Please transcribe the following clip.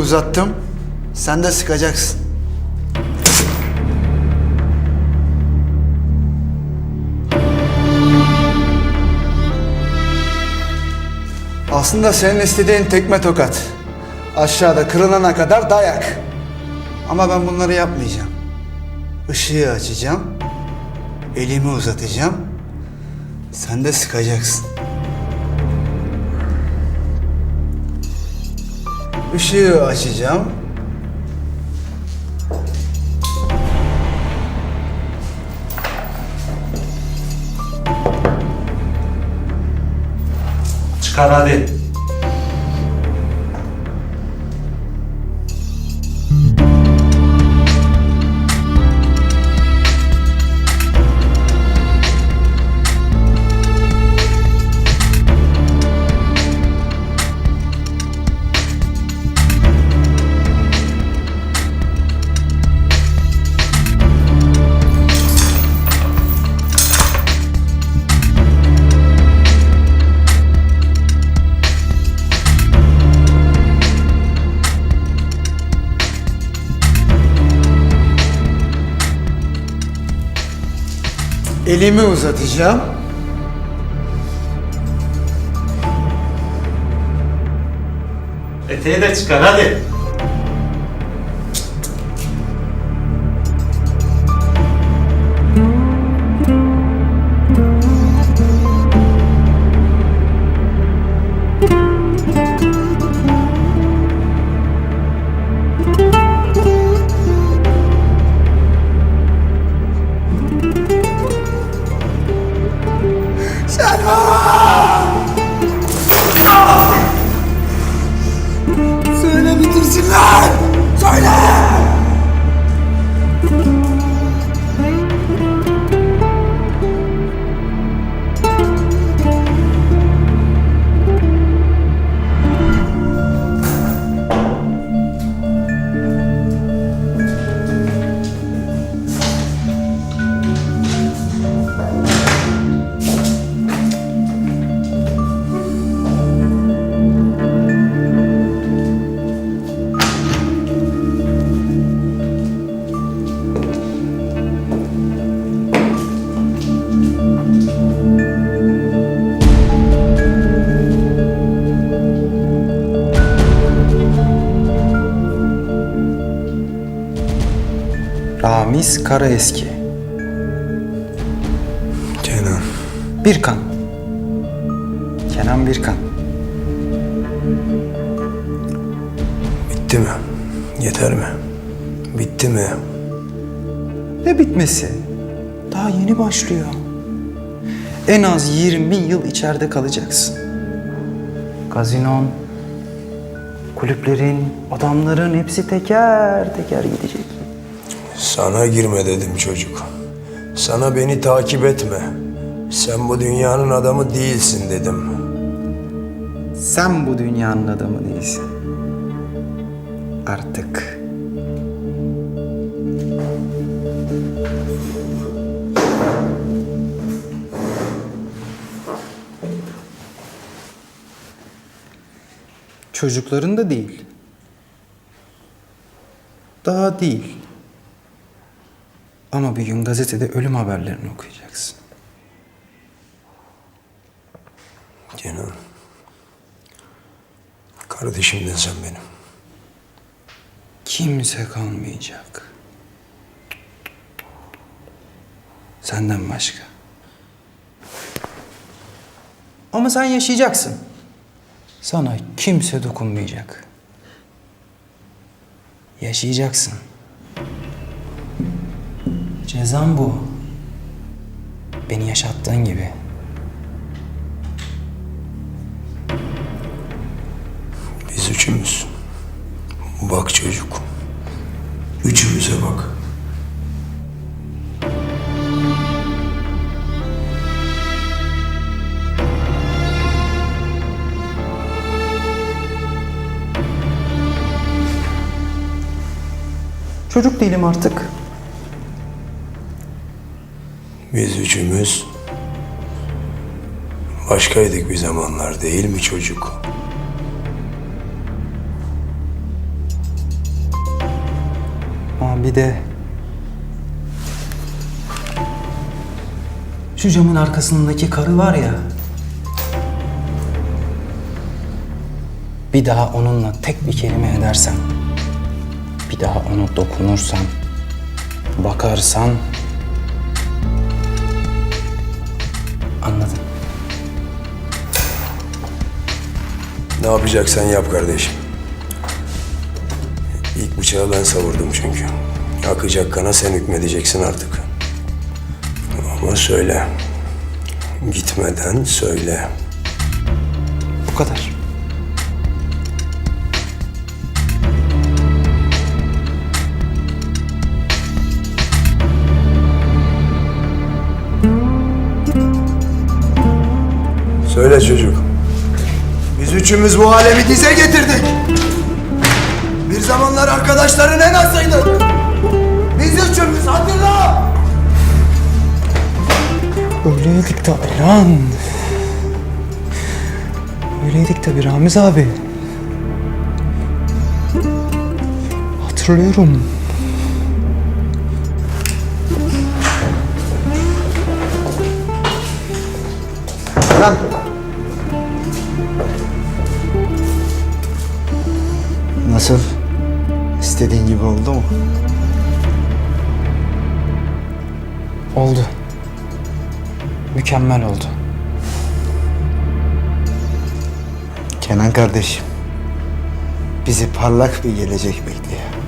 uzattım. Sen de sıkacaksın. Aslında senin istediğin tekme tokat. Aşağıda kırılana kadar dayak. Ama ben bunları yapmayacağım. Işığı açacağım. Elimi uzatacağım. Sen de sıkacaksın. Işığı açacağım. Çıkar hadi. Elimi uzatacağım. Eteği de çıkar hadi. Ramiz Karaeski. Kenan. Birkan. Kenan Birkan. Bitti mi? Yeter mi? Bitti mi? Ne bitmesi? Daha yeni başlıyor. En az 20 yıl içeride kalacaksın. Gazinon, kulüplerin, adamların hepsi teker teker gidecek. Sana girme dedim çocuk. Sana beni takip etme. Sen bu dünyanın adamı değilsin dedim. Sen bu dünyanın adamı değilsin. Artık. Çocukların da değil. Daha değil. Ama bir gün gazetede ölüm haberlerini okuyacaksın. Kenan. Kardeşimdin sen benim. Kimse kalmayacak. Senden başka. Ama sen yaşayacaksın. Sana kimse dokunmayacak. Yaşayacaksın. Cezam bu. Beni yaşattığın gibi. Biz üçümüz. Bak çocuk. Üçümüze bak. Çocuk değilim artık. Biz üçümüz başkaydık bir zamanlar değil mi çocuk? Ha bir de... Şu camın arkasındaki karı var ya... Bir daha onunla tek bir kelime edersen... Bir daha ona dokunursan... Bakarsan... yapacaksan yap kardeşim. İlk bıçağı ben savurdum çünkü. Akacak kana sen hükmedeceksin artık. Ama söyle. Gitmeden söyle. Bu kadar. Söyle çocuk. Biz üçümüz bu alemi dize getirdik. Bir zamanlar arkadaşların en azıydık. Biz üçümüz hatırla. Öyleydik tabii lan. Öyleydik tabii Ramiz abi. Hatırlıyorum. Lan. Nasıl? İstediğin gibi oldu mu? Oldu. Mükemmel oldu. Kenan kardeşim. Bizi parlak bir gelecek bekliyor.